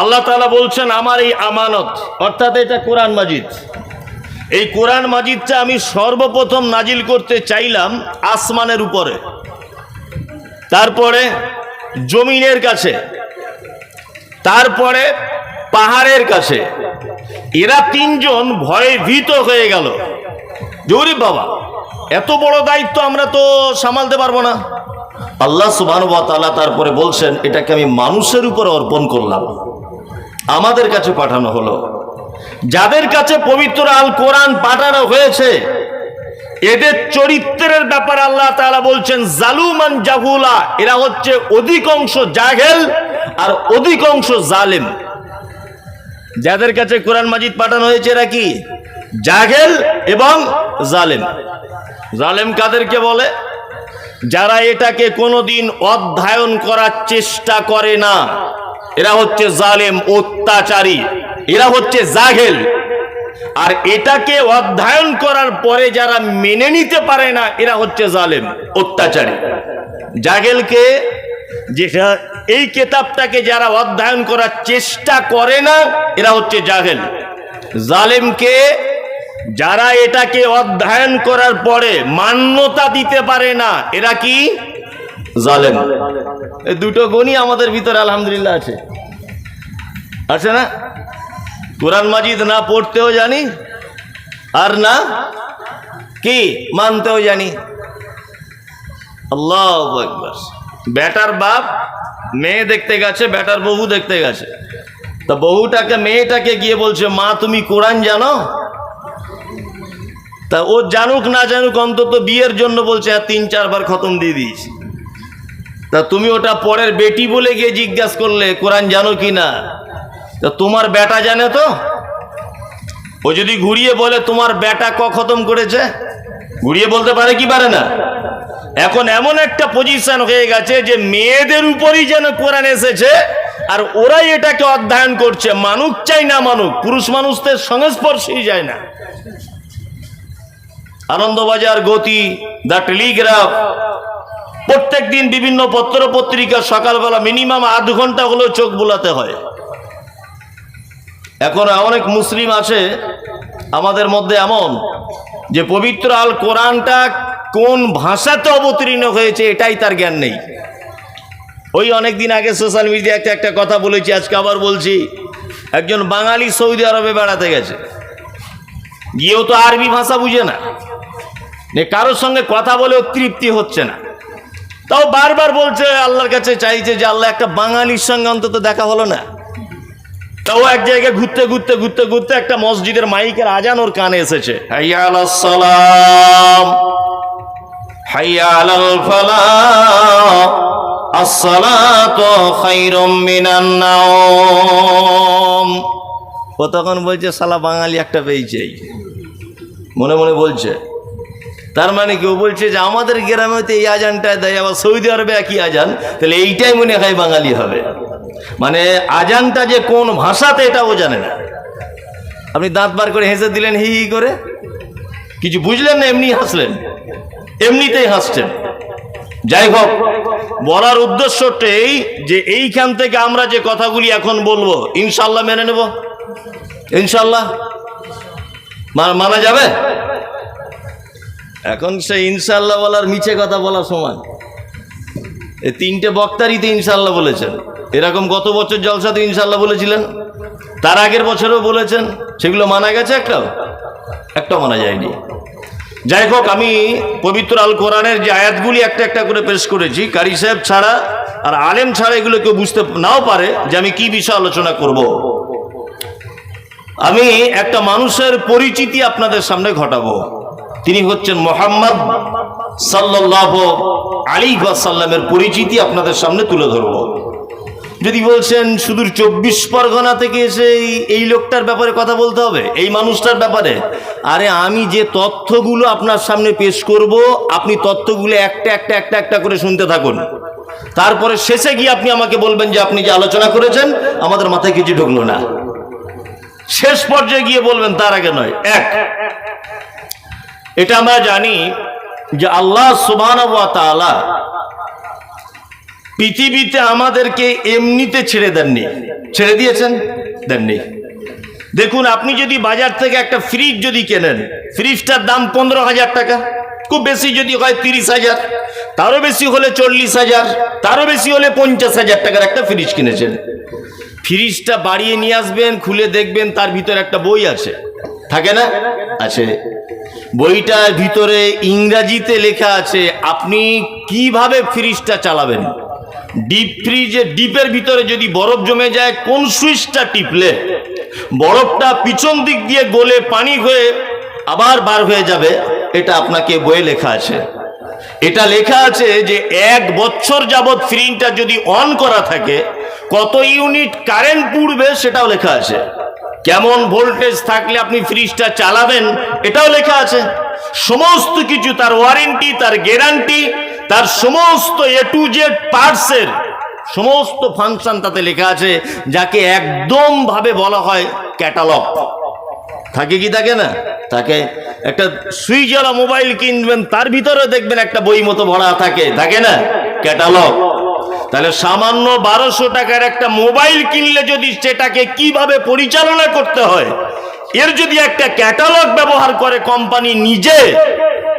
আল্লাহ তালা বলছেন, আমার এই আমানত, অর্থাৎ এটা কোরআন মাজিদ। এই কোরআন মাজিদটা আমি সর্বপ্রথম নাজিল করতে চাইলাম আসমানের উপরে। তারপরে জমিনের কাছে। তারপরে পাহাড়ের কাছে। এরা তিনজন ভয়ে ভীত হয়ে গেল। জৌরি বাবা, এত বড় দায়িত্ব আমরা তো সামালতে পারব না। আল্লাহ সুবাহ তারপরে বলছেন, এটাকে আমি মানুষের উপর অর্পণ করলাম। আমাদের কাছে পাঠানো হলো। যাদের কাছে পবিত্র আল কোরআন পাঠানো হয়েছে, এদের চরিত্রের ব্যাপারে আল্লাহ তাআলা বলছেন, জালুমান জাহুলা এরা হচ্ছে অধিকাংশ জাহেল আর অধিকাংশ জালেম। যাদের কাছে কোরআন মাজিদ পাঠানো হয়েছে, এরা কি? জাহেল এবং জালেম। জালেম কাদেরকে বলে? যারা এটাকে কোনোদিন অধ্যয়ন করার চেষ্টা করে না। এরা হচ্ছে জালেম, অত্যাচারী, এরা হচ্ছে জাহেল আর এটাকে অধ্যয়ন করার পরে যারা মেনে নিতে পারে না, এরা হচ্ছে জালেম, অত্যাচারী। জাগেলকে যেটা এই কেতাবটাকে যারা অধ্যয়ন করার চেষ্টা করে না, এরা হচ্ছে জাহেল জালেমকে যারা এটাকে অধ্যয়ন করার পরে মান্যতা দিতে পারে না, এরা কি? জালেম। এই দুটো গুণই আমাদের ভিতরে আলহামদুলিল্লাহ আছে। আছে না? কোরআন মাজিদ না পড়তেও জানি আর না কি মানতেও জানি। আল্লাহ বেটার বাপ মেয়ে দেখতে গেছে বেটার বহু দেখতে গেছে। তা বহুটাকে মেয়েটাকে গিয়ে বলছে মা তুমি কোরআন জানো? তা ও জানুক না জানুক অন্তত বিয়ের জন্য বলছে আর তিন চারবার খতম দিয়ে দিয়েছি। তা তুমি ওটা পরের বেটি বলে গিয়ে জিজ্ঞাসা করলে, কোরআন জানো কি না? তা তোমার বেটা জানে তো? ও যদি ঘুরিয়ে বলে, তোমার বেটা ক খতম করেছে? ঘুরিয়ে বলতে পারে কি পারে না? এখন এমন একটা পজিশন হয়ে গেছে যে মেয়েদের উপরই যেন কোরআন এসেছে, আর ওরাই এটাকে অধ্যয়ন করছে মানুষ চাই না মানুষ পুরুষ মানুষদের সংস্পর্শেই যায় না। আনন্দবাজার গতি, দ্য টেলিগ্রাফ প্রত্যেক দিন বিভিন্ন পত্র পত্রিকা সকালবেলা মিনিমাম আধ ঘণ্টা হলেও চোখ বোলাতে হয়। এখন অনেক মুসলিম আছে, আমাদের মধ্যে এমন যে পবিত্র আল কোরআনটা কোন ভাষাতে অবতীর্ণ হয়েছে এটাই তার জ্ঞান নেই। ওই অনেক দিন আগে সোশ্যাল মিডিয়ায় একটা একটা কথা বলেছি, আজকে আবার বলছি, একজন বাঙালি সৌদি আরবে বেড়াতে গেছে। গিয়েও তো আরবি ভাষা বুঝে না কারোর সঙ্গে কথা বলেও তৃপ্তি হচ্ছে না। তাও বারবার বলছে, আল্লাহর কাছে চাইছে যে আল্লাহ একটা বাঙালির সঙ্গে অন্তত দেখা হলো না। তাও এক জায়গায় ঘুরতে ঘুরতে ঘুরতে ঘুরতে একটা মসজিদের মাইকের আজান ওর কানে এসেছে। সালাম ও তখন বলছে, সালা বাঙালি একটা পেয়েছে। মনে মনে বলছে তার মানে কেউ বলছে যে আমাদের গ্রামে তো এই আজানটায় দেয়, আবার সৌদি আরবে একই আজান। তাহলে এইটাই মনে হয় বাঙালি হবে। মানে আজানটা যে কোন ভাষাতে এটাও জানে না। আপনি দাঁত বার করে হেসে দিলেন হি হি করে। কিছু বুঝলেন না এমনি হাসলেন। এমনিতেই হাসছেন। যাই হোক, বলার উদ্দেশ্যটাই যে এইখান থেকে আমরা যে কথাগুলি এখন বলব, ইনশাল্লাহ মেনে নেব। ইনশাল্লাহ। মানা যাবে? এখন সে ইনশাল্লাহ বলার মিছে কথা বলার সময়। এই তিনটে বক্তারই তো ইনশাল্লাহ বলেছেন। এরকম গত বছর জলসাতে ইনশাল্লাহ বলেছিলেন। তার আগের বছরও বলেছেন। সেগুলো মানা গেছে একটাও। একটাও মানা যায়নি। যাই হোক, আমি পবিত্র আল কোরআনের যে আয়াতগুলি একটা একটা করে পেশ করেছি, কারি সাহেব ছাড়া আর আলেম ছাড়া এগুলো কেউ বুঝতে নাও পারে যে আমি কি বিষয় আলোচনা করব। আমি একটা মানুষের পরিচিতি আপনাদের সামনে ঘটাবো। তিনি হচ্ছেন মোহাম্মদ সাল্লাহ আলী সাল্লামের পরিচিতি আপনাদের সামনে তুলে ধরব। যদি বলছেন, সুদূর চব্বিশ পরগনা থেকে এসে এই- এই লোকটার ব্যাপারে কথা বলতে হবে, এই মানুষটার ব্যাপারে? আরে, আমি যে তথ্যগুলো আপনার সামনে পেশ করব, আপনি তথ্যগুলো একটা একটা একটা একটা করে শুনতে থাকুন। তারপরে শেষে গিয়ে আপনি আমাকে বলবেন যে আপনি যে আলোচনা করেছেন, আমাদের মাথায় কিছু ঢুকলো না। শেষ পর্যায়ে গিয়ে বলবেন, তার আগে নয়, এক। এটা আমরা জানি যে আল্লাহ সুবান পৃথিবীতে আমাদেরকে এমনিতে ছেড়ে দেননি। ছেড়ে দিয়েছেন? দেননি। দেখুন, আপনি যদি বাজার থেকে একটা ফ্রিজ যদি কেনেন ফ্রিজটার দাম পনেরো হাজার টাকা। খুব বেশি যদি হয় তিরিশ হাজার, তারও বেশি হলে চল্লিশ হাজার, তারও বেশি হলে পঞ্চাশ হাজার টাকার একটা ফ্রিজ কিনেছেন। ফ্রিজটা বাড়িয়ে নিয়ে আসবেন, খুলে দেখবেন, তার ভিতরে একটা বই আছে। থাকে না? আছে। বইটার ভিতরে ইংরাজিতে লেখা আছে, আপনি কীভাবে ফ্রিজটা চালাবেন? ডিপ ফ্রিজে ডিপের ভিতরে যদি বরফ জমে যায়, কোন সুইচটা টিপলে? বরফটা পিছন দিক দিয়ে গলে পানি হয়ে আবার বার হয়ে যাবে, এটা আপনাকে বইয়ে লেখা আছে। এটা লেখা আছে যে এক বছর যাবৎ ফ্রিজটা যদি অন করা থাকে, কত ইউনিট কারেন্ট পুড়বে সেটাও লেখা আছে। কেমন ভোল্টেজ থাকলে আপনি ফ্রিজটা চালাবেন, এটাও লেখা আছে। সমস্ত কিছু, তার ওয়ারেন্টি তার গ্যারান্টি তার সমস্ত এ টু জেড পার্টসের সমস্ত ফাংশন তাতে লেখা আছে, যাকে একদম ভাবে বলা হয় ক্যাটালগ থাকে কি থাকে না? থাকে। একটা সুইচওয়ালা মোবাইল কিনবেন, তার ভিতরে দেখবেন একটা বই মতো ভরা থাকে। থাকে না? ক্যাটালগ তাহলে সামান্য বারোশো টাকার একটা মোবাইল কিনলে যদি সেটাকে কীভাবে পরিচালনা করতে হয়, এর যদি একটা ক্যাটালগ ব্যবহার করে কোম্পানি নিজে,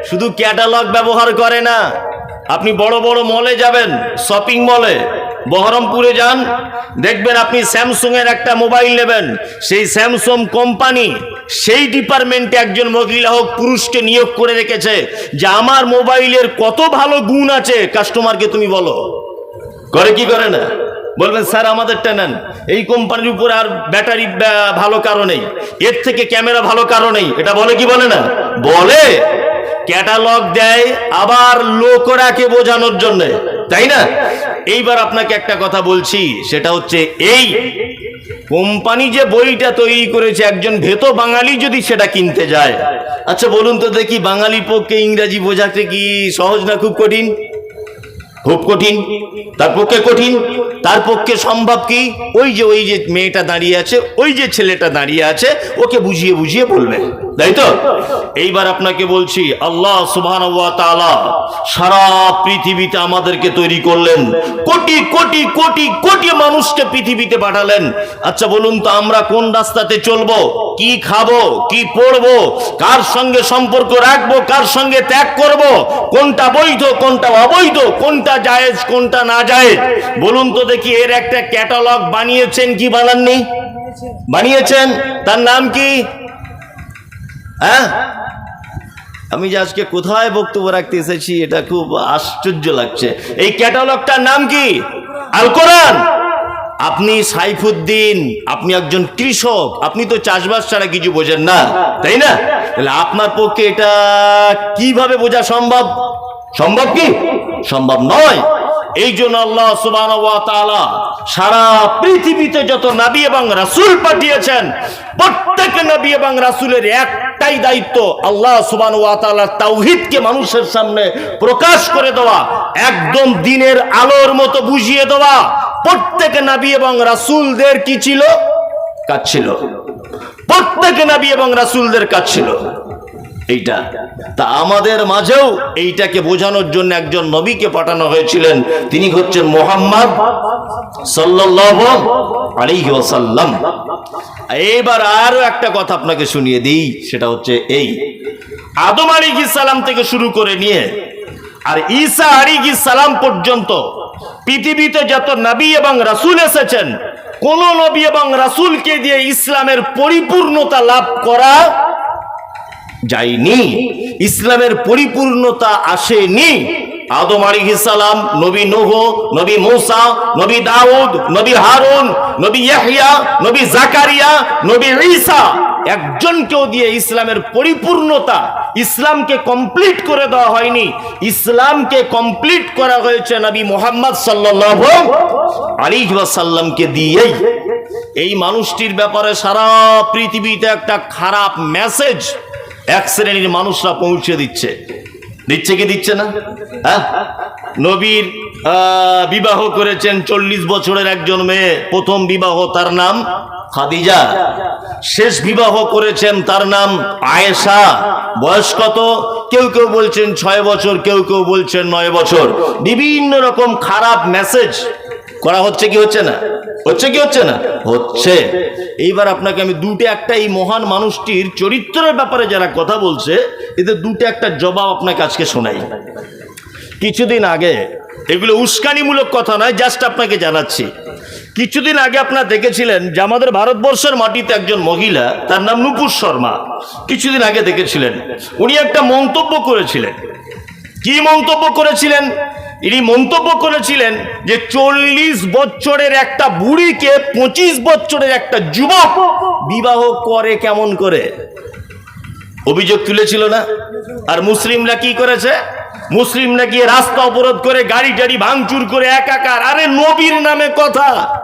শুধু ক্যাটালগ ব্যবহার করে না, আপনি বড় বড় মলে যাবেন শপিং মলে বহরমপুরে যান। দেখবেন আপনি স্যামসুং এর একটা মোবাইল নেবেন। সেই স্যামসুং কোম্পানি সেই ডিপার্টমেন্টে একজন মহিলা হোক, পুরুষকে নিয়োগ করে রেখেছে, যে আমার মোবাইলের কত ভালো গুণ আছে। কাস্টমারকে তুমি বলো। করে কি করে না? বলবেন, স্যার, আমাদেরটা নেন। এই কোম্পানির উপর আর ব্যাটারি ভালো কারণেই এর থেকে ক্যামেরা ভালো কারণেই এটা বলে কি বলে না? বলে। ক্যাটালগ দেয় আবার লোকরাকে বোঝানোর জন্য। তাই না? এইবার আপনাকে একটা কথা বলছি, সেটা হচ্ছে এই কোম্পানি যে বইটা তৈরি করেছে, একজন ভেত বাঙালি যদি সেটা কিনতে যায়। আচ্ছা বলুন তো দেখি বাঙালি পক্ষে ইংরাজি বোঝাতে কি সহজ না খুব কঠিন? খুব কঠিন। তার পক্ষে কঠিন। তার পক্ষে সম্ভব কি? ওই যে ওই যে মেয়েটা দাঁড়িয়ে আছে, ওই যে ছেলেটা দাঁড়িয়ে আছে, ওকে বুঝিয়ে বুঝিয়ে বলবে। তাই তো? এইবার আপনাকে বলছি, আল্লাহ সুবহান সারা পৃথিবীতে আমাদেরকে তৈরি করলেন। কোটি কোটি কোটি কোটি মানুষকে পৃথিবীতে পাঠালেন। আচ্ছা বলুন তো, আমরা কোন রাস্তাতে চলবো? কি খাব? কি পড়ব? কার সঙ্গে সম্পর্ক রাখব? কার সঙ্গে ত্যাগ করব? কোনটা বৈধ, কোনটা অবৈধ? কোনটা জায়েজ, কোনটা না জায়েজ? বলুন তো দেখি, এর একটা ক্যাটালগ বানিয়েছেন কি বানাননি? বানিয়েছেন? তার নাম কি? হ্যাঁ? আমি যে আজকে কোথায় বক্তব্য রাখতে এসেছি, এটা খুব আশ্চর্য লাগছে। এই ক্যাটালগটার নাম কি? আল কোরআন। আপনি সাইফুদ্দিন, আপনি একজন কৃষক, আপনি তো চাষবাস ছাড়া কিছু বোঝেন না, তাই না? তাহলে আপনার পক্ষে এটা কীভাবে বোঝা সম্ভব? সম্ভব কি? সম্ভব নয়। এই জন্য আল্লাহ সুবান সারা পৃথিবীতে যত নবী এবং রাসূল পাঠিয়েছেন, প্রত্যেক নবী এবং রাসুলের একটাই দায়িত্ব আল্লাহ সুবান তাওহিদকে মানুষের সামনে প্রকাশ করে দেওয়া, একদম দিনের আলোর মতো বুঝিয়ে দেওয়া। প্রত্যেক নবী এবং রাসূলদের কি ছিল? কাজ ছিল। প্রত্যেক নবী এবং রাসূলদের কাজ ছিল। এইটা। তা আমাদের মাঝেও এইটাকে বোঝানোর জন্য একজন নবীকে পাঠানো হয়েছিলেন। তিনি হচ্ছেন মোহাম্মদ ওয়াসাল্লাম। এবার আরও একটা কথা আপনাকে শুনিয়ে দিই, সেটা হচ্ছে এই। আদম আলাইহিস সালাম থেকে শুরু করে নিয়ে আর ঈসা আলাইহিস সালাম পর্যন্ত পৃথিবীতে যত নবী এবং রাসূল এসেছেন, কোন নবী এবং রাসূলকে দিয়ে ইসলামের পরিপূর্ণতা লাভ করা যায়নি। ইসলামের পরিপূর্ণতা আসেনি। আদম আলাইহিস সালাম নবী নূহ নবী মৌসা নবী দাউদ নবী হারুন নবী ইয়াহইয়া নবী জাকারিয়া নবী ঈসা একজনকেও দিয়ে ইসলামের পরিপূর্ণতা ইসলামকে কমপ্লিট করে দেওয়া হয়নি। ইসলামকে কমপ্লিট করা হয়েছে নবী মোহাম্মদ সাল্লাল্লাহু আলাইহি ওয়াসাল্লামকে দিয়েই। এই মানুষটির ব্যাপারে সারা পৃথিবীতে একটা খারাপ মেসেজ এক শ্রেণির মানুষরা পৌঁছে দিচ্ছে। দিচ্ছে কি দিচ্ছে না? হ্যাঁ? নবীর বিবাহ করেছেন চল্লিশ বছরের একজন মেয়ে। প্রথম বিবাহ তার নাম খাদিজা। শেষ বিবাহ করেছেন তার নাম আয়েশা। বয়স কত? কেউ কেউ বলছেন ছয় বছর, কেউ কেউ বলছেন নয় বছর। বিভিন্ন রকম খারাপ মেসেজ করা হচ্ছে কি হচ্ছে না? হচ্ছে কি হচ্ছে না? হচ্ছে। এইবার আপনাকে আমি দুটো একটা এই মহান মানুষটির চরিত্রের ব্যাপারে যারা কথা বলছে, এদের দুটো একটা জবাব আপনাকে আজকে শোনাই। কিছুদিন আগে, এগুলো উস্কানিমূলক কথা নয় জাস্ট আপনাকে জানাচ্ছি। কিছুদিন আগে আপনারা দেখেছিলেন যে আমাদের ভারতবর্ষের মাটিতে একজন মহিলা, তার নাম নুপুর শর্মা। কিছুদিন আগে দেখেছিলেন। উনি একটা মন্তব্য করেছিলেন। কি মন্তব্য করেছিলেন? ইনি মন্তব্য করেছিলেন যে চল্লিশ বছরের একটা বুড়িকে পঁচিশ বছরের একটা যুবক বিবাহ করে কেমন করে? অভিযোগ তুলেছিল না? আর মুসলিমরা কি করেছে? মুসলিমরা গিয়ে রাস্তা অবরোধ করে গাড়ি টাড়ি ভাঙচুর করে একাকার, আরে নবীর নামে কথা।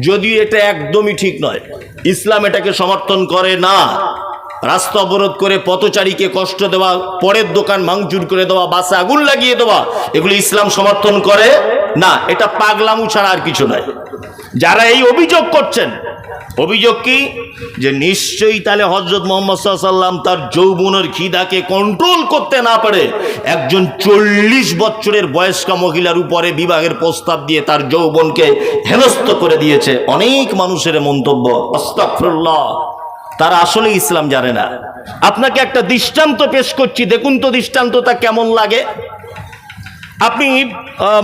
যদিও এটা একদমই ঠিক নয়, ইসলাম এটাকে সমর্থন করে না। রাস্তা অবরোধ করে পথচারীকে কষ্ট দেওয়া, পরের দোকান ভাঙচুর করে দেওয়া, বাসে আগুন লাগিয়ে দেওয়া, এগুলো ইসলাম সমর্থন করে? না, এটা পাগলামু ছাড়া আর কিছু নয়। যারা এই অভিযোগ করছেন, অভিযোগ কি? যে নিশ্চয়ই তাহলে হজরত মোহাম্মদ সাল্লাম তার যৌবনের খিদাকে কন্ট্রোল করতে না পারে। একজন চল্লিশ বছরের বয়স্কা মহিলার উপরে বিবাহের প্রস্তাব দিয়ে তার যৌবনকে হেনস্থ করে দিয়েছে। অনেক মানুষের মন্তব্য, আস্তাগফিরুল্লাহ। তারা আসলে ইসলাম জানে না। আপনাকে একটা দৃষ্টান্ত পেশ করছি, দেখুন তো দৃষ্টান্তটা কেমন লাগে। আপনি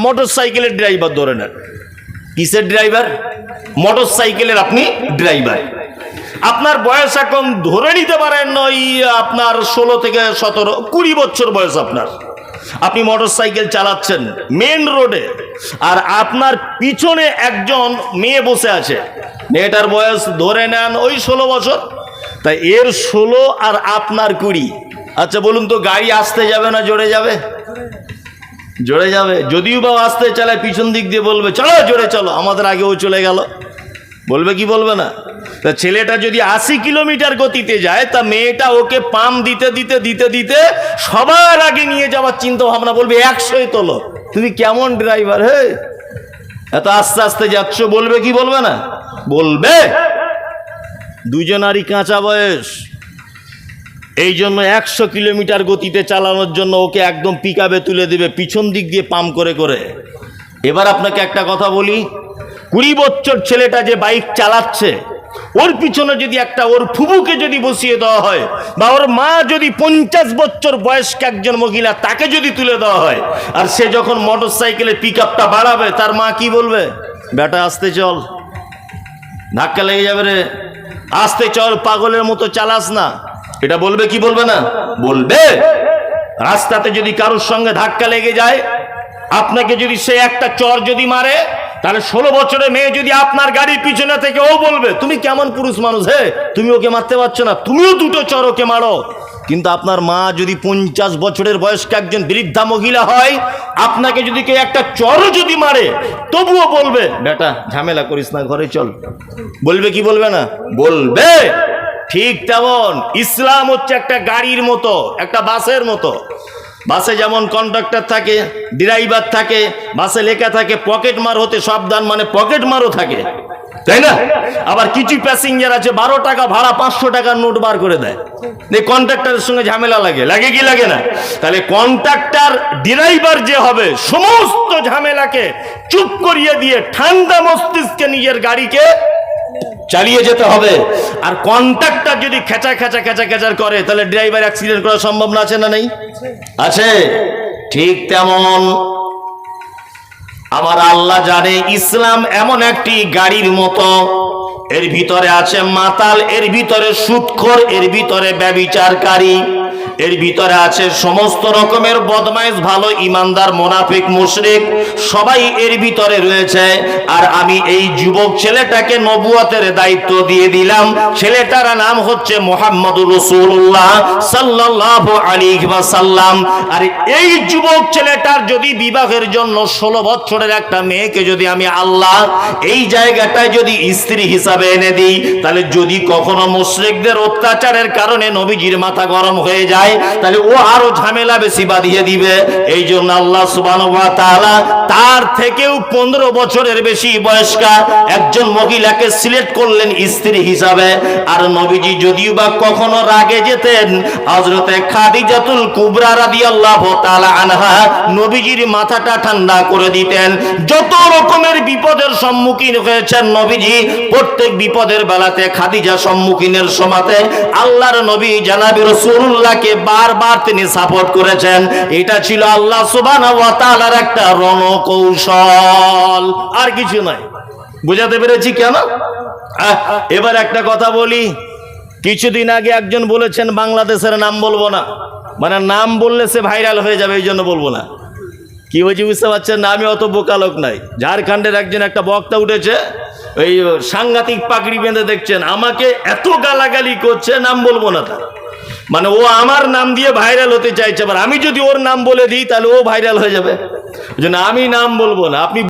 মোটর সাইকেলের ড্রাইভার ধরে নেন। কিসের ড্রাইভার মোটর সাইকেলের আপনি ড্রাইভার আপনার বয়স এখন ধরে নিতে পারেন ওই, আপনার ষোলো থেকে সতেরো, কুড়ি বছর বয়স আপনার। আপনি মোটর সাইকেল চালাচ্ছেন মেন রোডে আর আপনার পিছনে একজন মেয়ে বসে আছে। মেয়েটার বয়স ধরে নেন ওই ষোলো বছর। তাই এর ষোলো আর আপনার কুড়ি। আচ্ছা বলুন তো, গাড়ি আসতে যাবে না জোরে যাবে? জোরে যাবে? যদিও বা আসতে চালায়, পিছন দিক দিয়ে বলবে, চলো, জোরে চলো। আমাদের আগেও চলে গেল। বলবে কি, বলবে না? তা ছেলেটা যদি আশি কিলোমিটার গতিতে যায়, তা মেয়েটা ওকে পাম দিতে দিতে দিতে দিতে সবার আগে নিয়ে যাওয়ার চিন্তা ভাবনা বলবে, একশোই তোলো। তুমি কেমন ড্রাইভার, হে? এত আস্তে আস্তে যাচ্ছ, বলবে কি, বলবে না? বলবে। দুজনারই কাঁচা বয়স। এই জন্য একশো কিলোমিটার গতিতে চালানোর জন্য ওকে একদম পিকাবে তুলে দেবে, পিছন দিক দিয়ে পাম করে করে। এবার আপনাকে একটা কথা বলি, কুড়ি বছর ছেলেটা যে বাইক চালাচ্ছে, ওর পিছনে যদি একটা, ওর ফুবুকে যদি বসিয়ে দেওয়া হয়, বা ওর মা যদি পঞ্চাশ বছর বয়স্ক একজন মহিলা, তাকে যদি তুলে দেওয়া হয়, আর সে যখন মোটর সাইকেলের পিক আপটা বাড়াবে, তার মা কি বলবে? বেটা, আসতে চল। ধাক্কা লেগে যাবে রে। আসতে চল, পাগলের মতো চালাস না। এটা বলবে কি বলবে না? বলবে। রাস্তাতে যদি কারোর সঙ্গে ধাক্কা লেগে যায়, আপনাকে যদি সে একটা চর যদি মারে, তাহলে ষোলো বছরের মেয়ে যদি আপনার গাড়ির পিছনে থেকে ও বলবে, তুমি কেমন পুরুষ মানুষ, হে? তুমি ওকে মারতে পারছ না। তুমিও দুটো চর ওকে মারো। কিন্তু আপনার মা যদি পঞ্চাশ বছরের বয়স্ক একজন বৃদ্ধা মহিলা হয়, আপনাকে যদি কেউ একটা চরও যদি মারে, তবুও বলবে, বেটা, ঝামেলা করিস না, ঘরে চল। বলবে কি বলবে না? বলবে। ঠিক তেমন। ইসলাম হচ্ছে একটা গাড়ির মতো, একটা বাসের মতো। বাসে যেমন কন্ডাক্টর থাকে ড্রাইভার থাকে, বাসে লেখা থাকে, পকেট মার হতে সাবধান মানে পকেট মারও থাকে। তাই না? আবার কিছু প্যাসেঞ্জার আছে, বারো টাকা ভাড়া, পাঁচশো টাকার নোট বার করে দেয়। কন্ট্রাক্টরের সঙ্গে ঝামেলা লাগে। লাগে কি লাগে না? তাহলে কন্ট্রাক্টর ড্রাইভার যে হবে, সমস্ত ঝামেলাকে চুপ করিয়ে দিয়ে ঠান্ডা মস্তিষ্কে নিজের গাড়িকে চালিয়ে যেতে হবে। আর কন্ট্রাক্টর যদি খেচা খেচা খেচা খেচার করে, তাহলে ড্রাইভার অ্যাক্সিডেন্ট করা সম্ভব না, আছে না নেই? আছে। ঠিক তেমন। আমার আল্লাহ জানে ইসলাম এমন একটি গাড়ির মতো। এর ভিতরে আছে মাতাল, এর ভিতরে সুৎখর, এর ভিতরে ব্যবিচারকারী। এর ভিতরে আছে সমস্ত রকমের বদমাইশ, ভালো ইমানদার, মোনাফিক, মুশরিক, সবাই এর ভিতরে রয়েছে। আর আমি এই যুবক ছেলেটাকে নবুয়তের দায়িত্ব দিয়ে দিলাম। ছেলেটার নাম হচ্ছে মোহাম্মদুর রসুল্লাহ সাল্লাল্লাহু আলাইহি ওয়াসাল্লাম। আর এই যুবক ছেলেটার যদি বিবাহের জন্য ষোলো বছরের একটা মেয়েকে যদি আমি আল্লাহ এই জায়গাটায় যদি স্ত্রী হিসাবে এনে দিই, তাহলে যদি কখনো মুশরিকদের অত্যাচারের কারণে নবীজির মাথা গরম হয়ে যায় যায় তাহলে ও আরও ঝামেলা বেশি বাঁধিয়ে দিবে। এই জন্য আল্লাহ সুবহানাহু ওয়া তার থেকেও পনেরো বছরের বেশি বয়স্কা একজন মহিলাকে সিলেক্ট করলেন স্ত্রী হিসাবে। আর নবীজি যদিও বা কখনো রাগে যেতেন হজরতে খাদিজাতুল কুবরা রাদিয়াল্লাহু তাআলা আনহা নবীজির মাথাটা ঠান্ডা করে দিতেন। যত রকমের বিপদের সম্মুখীন হয়েছেন নবীজি, প্রত্যেক বিপদের বেলাতে খাদিজা সম্মুখীনের সমাতে আল্লাহর নবী জানাবি রসুল্লাহকে বারবার তিনি সাপোর্ট করেছেন। এটা ছিল আল্লাহ তাআলার একটা রণকৌশল। আর কিছু নয় বুঝাতে পেরেছি কেন? এবার একটা কথা বলি। কিছুদিন আগে একজন বলেছেন, বাংলাদেশের নাম বলব না। মানে নাম বললে সে ভাইরাল হয়ে যাবে এই জন্য বলব না। কি হয়েছে বুঝতে পারছেন না? আমি অত বোকা লোক নাই। ঝাড়খণ্ডের একজন একটা বক্তা উঠেছে ওই সাংঘাতিক পাগড়ি বেঁধে দেখছেন। আমাকে এত গালাগালি করছে, নাম বলব না তার। মানে ও আমার নাম দিয়ে ভাইরাল হতে চাইছে, এবার আমি যদি ওর নাম বলে দিই, তাহলে ও ভাইরাল হয়ে যাবে। ওই জন্য আমি নাম বলব না, আপনি